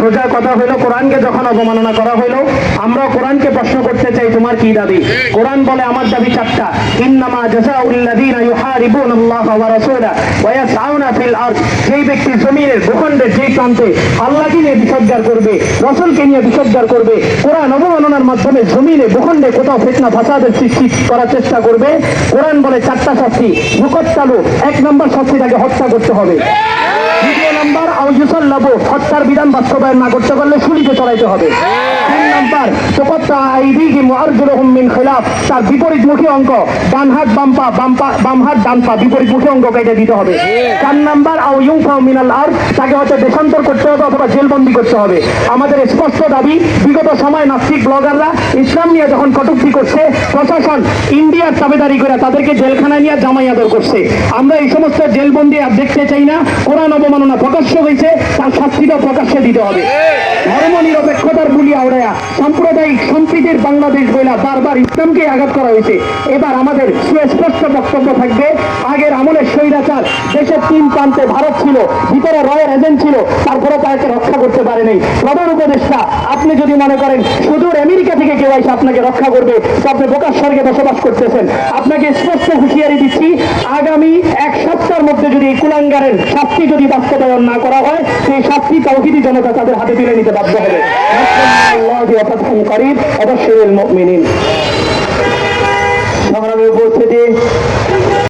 সোজা কথা কোরআনকে যখন অবমাননা করা আমরা কোরআনকে প্রশ্ন করতে চাই, তোমার কি দাবি? কোরআন বলে, আমার দাবি চারটা। ইন্নামা ব্যক্তি জমিনের ভূখণ্ডের যেই প্রান্তে আল্লাহকে নিয়ে করবে নিয়ে করবে, কোরআন অবমাননার মাধ্যমে জমিনে, ভূখণ্ডে কোথাও ফিতনা, ফাসাদের সৃষ্টি করার চেষ্টা করবে, কোরআন বলে চারটা শাস্তি মুকত্তালু এক নম্বর শাস্তি তাকে হত্যা করতে হবে। আউজুসাল্লাবু হত্যার বিধান বাস্তবায়ন না করতে পারলে চড়াইতে হবে। তিন নাম্বার তোপত্তা আইদিহি মুআরজুলুহুম খিলাফ। তার বিপরীতমুখী অঙ্ক ডান হাত বাম পা বাম পা বাম হাত ডান পা বিপরীতমুখী অঙ্ক কেটে দিতে হবে। চার নাম্বার আউ ইউফাউ মিনাল আর তাকে হয়তো দেশান্তর করতে হবে অথবা জেলবন্দি করতে হবে। আমাদের স্পষ্ট দাবি বিগত সময় নাস্তিক ব্লগাররা ইসলাম নিয়ে যখন কটূক্তি করছে প্রশাসন ইন্ডিয়ার তাবেদারি করে তাদেরকে জেলখানায় নিয়ে জামাই আদর করছে। আমরা এই সমস্ত জেলবন্দি আর দেখতে চাই না কোরআন অবমাননা প্রকাশ্য হয়েছে তার শাস্তিটা প্রকাশ্যে দিতে হবে। ধর্ম নিরপেক্ষতার বুলি আওড়ায়া সাম্প্রদায়িক সম্প্রীতির বাংলাদেশ বইলা বারবার ইসলামকে আঘাত করা হয়েছে। এবার আমাদের সুস্পষ্ট বক্তব্য থাকবে তিন প্রান্তে ভারত ছিল, ভিতরে রয়ের এজেন্ট ছিল তারপরে তাকে রক্ষা করতে পারে নাই প্রধান উপদেষ্টা, আপনি যদি মনে করেন, সুদূর আমেরিকা থেকে কেউ এসে আপনাকে রক্ষা করবে, তো আপনি বোকার স্বর্গে বসবাস করতেছেন। আপনাকে স্পষ্ট হুঁশিয়ারি দিচ্ছি, আগামী এক সপ্তাহের মধ্যে যদি এই কুলাঙ্গারের শাস্তি যদি বাস্তবায়ন না করা হয়, সেই শাস্তি তৌহিদি জনতা তাদের হাতে তুলে নিতে বাধ্য হবে। অবশ্যই সংগ্রামে উপস্থিতি